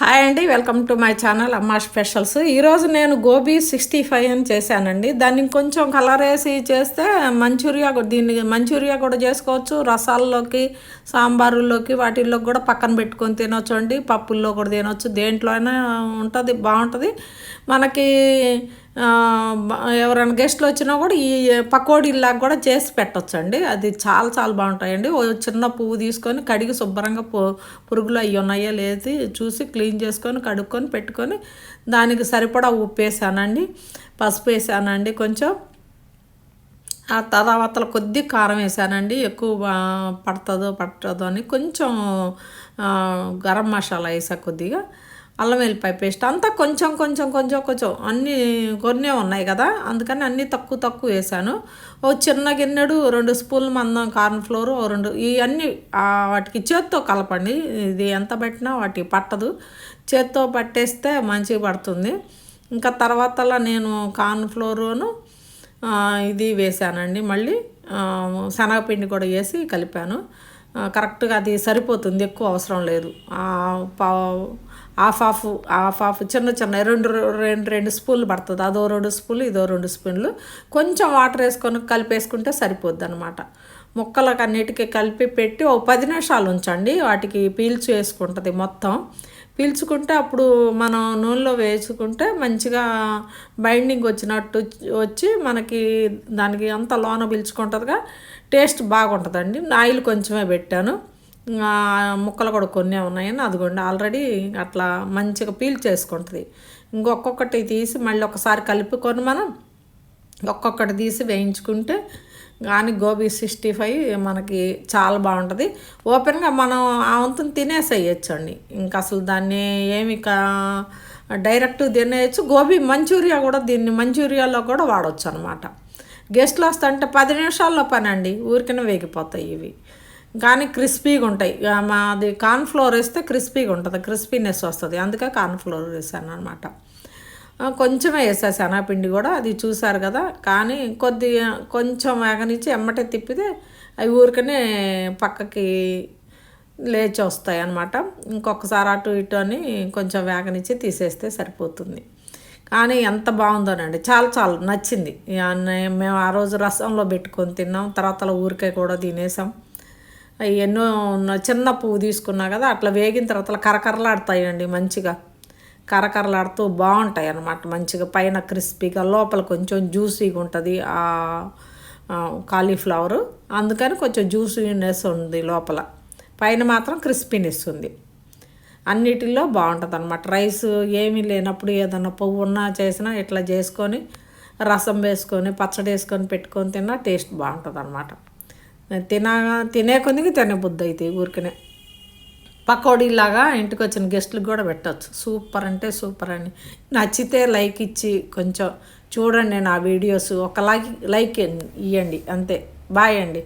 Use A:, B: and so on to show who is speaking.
A: Hi అండి welcome to my channel Amma specials. ఈరోజు నేను గోబీ సిక్స్టీ ఫైవ్ అని చేశానండి. దాన్ని కొంచెం కలర్ వేసి చేస్తే మంచూరియా కూడా దీన్ని మంచూరియా కూడా చేసుకోవచ్చు. రసాల్లోకి సాంబారుల్లోకి వాటిల్లోకి కూడా పక్కన పెట్టుకొని తినొచ్చు అండి. పప్పుల్లో కూడా తినొచ్చు. దేంట్లో అయినా ఉంటుంది బాగుంటుంది. మనకి ఎవరైనా గెస్ట్లు వచ్చినా కూడా ఈ పకోడీలాగా కూడా చేసి పెట్టొచ్చండి. అది చాలా చాలా బాగుంటాయండి. ఓ చిన్న పువ్వు తీసుకొని కడిగి శుభ్రంగా పు పురుగులు అవి ఉన్నాయో లేదు చూసి క్లీన్ చేసుకొని కడుక్కొని పెట్టుకొని దానికి సరిపడా ఉప్పు వేసానండి పసుపు వేసానండి కొంచెం. ఆ తర్వాత కొద్ది కారం వేసానండి. ఎక్కువ పడుతుందో పట్టదో అని కొంచెం గరం మసాలా వేసా కొద్దిగా. అల్లం వెల్లిపాయ పేస్ట్ అంతా కొంచెం కొంచెం కొంచెం కొంచెం అన్నీ కొన్నే ఉన్నాయి కదా అందుకని అన్నీ తక్కువ తక్కువ వేసాను. ఓ చిన్న గిన్నెడు రెండు స్పూన్లు మందం కార్న్ఫ్లోర్ ఓ రెండు ఇవన్నీ వాటికి చేత్తో కలపండి. ఇది ఎంత పెట్టినా వాటికి పట్టదు. చేత్తో పట్టేస్తే మంచిగా పడుతుంది. ఇంకా తర్వాతలా నేను కార్న్ఫ్లోరును ఇది వేసానండి మళ్ళీ. శనగపిండి కూడా వేసి కలిపాను. కరెక్ట్గా అది సరిపోతుంది ఎక్కువ అవసరం లేదు. పావు హాఫ్ హాఫ్ హాఫ్ హాఫ్ చిన్న చిన్న రెండు రెండు రెండు స్పూన్లు పడుతుంది. అదో రెండు స్పూన్లు ఇదో రెండు స్పూన్లు. కొంచెం వాటర్ వేసుకొని కలిపేసుకుంటే సరిపోద్ది అనమాట ముక్కలకు అన్నిటికీ కలిపి పెట్టి ఒక పది నిమిషాలు ఉంచండి. వాటికి పీల్చు వేసుకుంటుంది మొత్తం. పీల్చుకుంటే అప్పుడు మనం నూనెలో వేసుకుంటే మంచిగా బైండింగ్ వచ్చినట్టు వచ్చి మనకి దానికి అంత లోన పీల్చుకుంటుందిగా. టేస్ట్ బాగుంటుందండి. ఆయిల్ కొంచెమే పెట్టాను. ముక్కలు కూడా కొన్ని ఉన్నాయని అదిగోండి ఆల్రెడీ అట్లా మంచిగా పీల్ చేసుకుంటుంది. ఇంకొక్కొక్కటి తీసి మళ్ళీ ఒకసారి కలుపుకొని మనం ఒక్కొక్కటి తీసి వేయించుకుంటే కానీ గోబీ సిక్స్టీ ఫైవ్ మనకి చాలా బాగుంటుంది. ఓపెన్గా మనం ఆ వంతుని తినేసేయచ్చండి ఇంకా అసలు దాన్ని ఏమి కా డైరెక్ట్ తినేయచ్చు. గోబీ మంచూరియా కూడా దీన్ని మంచూరియాలో కూడా వాడవచ్చు అనమాట గెస్ట్లు వస్తుంటే పది నిమిషాల్లో పని అండి ఊరికనే వేగిపోతాయి ఇవి. కానీ క్రిస్పీగా ఉంటాయి. మాది కార్న్ ఫ్లోర్ వేస్తే క్రిస్పీగా ఉంటుంది. క్రిస్పీనెస్ వస్తుంది. అందుకే కార్న్ ఫ్లోర్ వేసాను అనమాట కొంచెమే వేసా శనగపిండి కూడా. అది చూసారు కదా. కానీ కొద్ది కొంచెం వేగనిచ్చి ఎమ్మటే తిప్పితే అవి ఊరికనే పక్కకి లేచి వస్తాయి అన్నమాట. ఇంకొకసారి అటు ఇటు అని కొంచెం వేగనిచ్చి తీసేస్తే సరిపోతుంది. కానీ ఎంత బాగుందోనండి చాలా చాలా నచ్చింది. ఇక మేము ఆ రోజు రసంలో పెట్టుకొని తిన్నాం. తర్వాత ఊరికే కూడా తినేసాం. ఎన్నో చిన్న పువ్వు తీసుకున్నా కదా అట్లా వేగిన తర్వాత కరకరలాడతాయండి మంచిగా. కరకరలాడుతూ బాగుంటాయి అన్నమాట మంచిగా. పైన క్రిస్పీగా లోపల కొంచెం జ్యూసీగా ఉంటుంది ఆ కాలీఫ్లవర్. అందుకని కొంచెం జ్యూసీనెస్ ఉంది లోపల. పైన మాత్రం క్రిస్పీనెస్ ఉంది. అన్నిటిలో బాగుంటుంది అనమాట రైస్ ఏమీ లేనప్పుడు ఏదన్నా పువ్వు ఉన్నా చేసినా ఇట్లా చేసుకొని రసం వేసుకొని పచ్చడి వేసుకొని పెట్టుకొని తిన్నా టేస్ట్ బాగుంటుంది అనమాట తిన తినే కొద్దికి తినే బుద్ధి అయితే ఊరికనే. పకోడీలాగా ఇంటికి వచ్చిన గెస్ట్లకు కూడా పెట్టవచ్చు సూపర్ అంటే సూపర్ అని. నచ్చితే లైక్ ఇచ్చి కొంచెం చూడండి నా వీడియోస్. ఒక లైక్ లైక్ ఇవ్వండి అంతే. బాయ్ అండి.